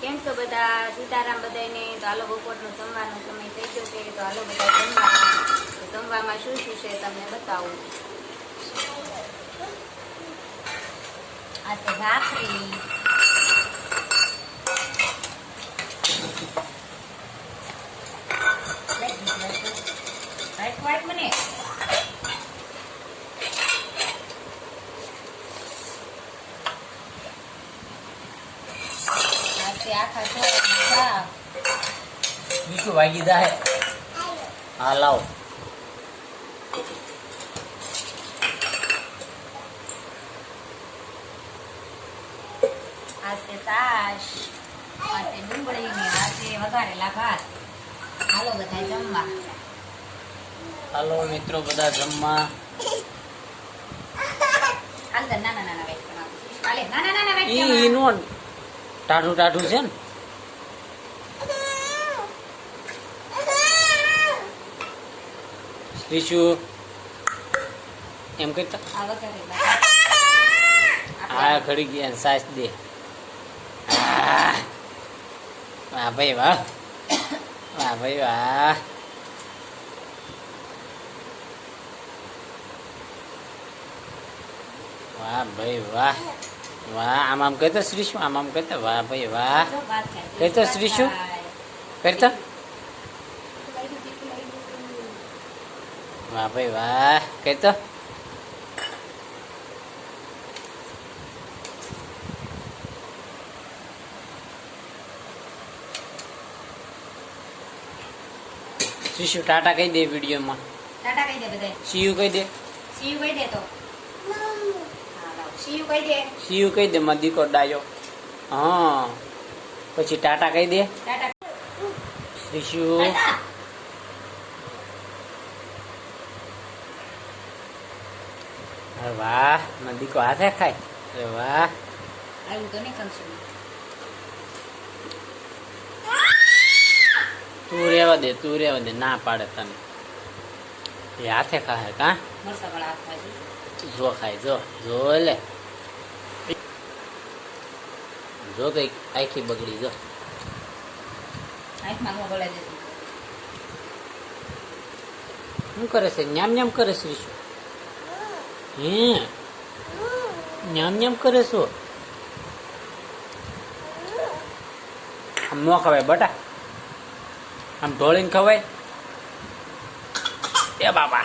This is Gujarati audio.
કેમ છો બધા? સીતારામ બધાને તો આલો બપોરનો જમવાનો સમય થઈ ગયો છે, તો આલો બધા જમવા. જમવામાં શું શું છે તમને બતાવું. આ છે ભાખરી. વાઈટ મને? છે આખા ચોળાનું શાક મીઠું વાગી જાય. હા લાવ. આ છે છાશ આ છે ડુંગળી ને આ છે વઘારેલા ભાત. હાલો બધા જમવા. હાલો મિત્રો બધા જમવા. હાલ નાના નાના વેટ નાના નાના વેટ ટાઢું ટાઢું છે ને? શ્રીશુ એમ કઈ હા ખડી ગયા સાસ દે. વાહ ભાઈ વાહ. વાહ ભાઈ વાહ. વાહ ભાઈ વાહ. વાહ આમ આમ કહેતો શ્રીશુ આમ આમ કહેતો વાહ ભાઈ વાહ. કહેતો શ્રીશુ? કરતા વાહ ભાઈ વાહ. કહેતો? શ્રીશુ ટાટા કહી દે વિડીયોમાં. ટાટા કહી દે બધા સીયુ કહી દે. સીયુ કહી દે તો. સીયુ કહી દે. સીયુ કહી દે મારો દીકરો ડાયો. હા. પછી ટાટા કહી દે. ટાટા. શિવ અરે વાહ મારો દીકરો હાથે ખાય. અરે વાહ. આવું તો નહીં ખમશું તું રેવા દે તું રેવા દે ના પાડે તને. એ હાથે ખાય કા મરસા વાળા હાથ જો ખાય જો જો લે. જો કઈ આખી બગડી જો. શું કરે છે? ન્યામ ન્યામ કરે છે શું હે? ન્યામ ન્યામ કરે છો? આમ ન ખવાય બટા. આમ ઢોળીને ખવાય? એ બાબા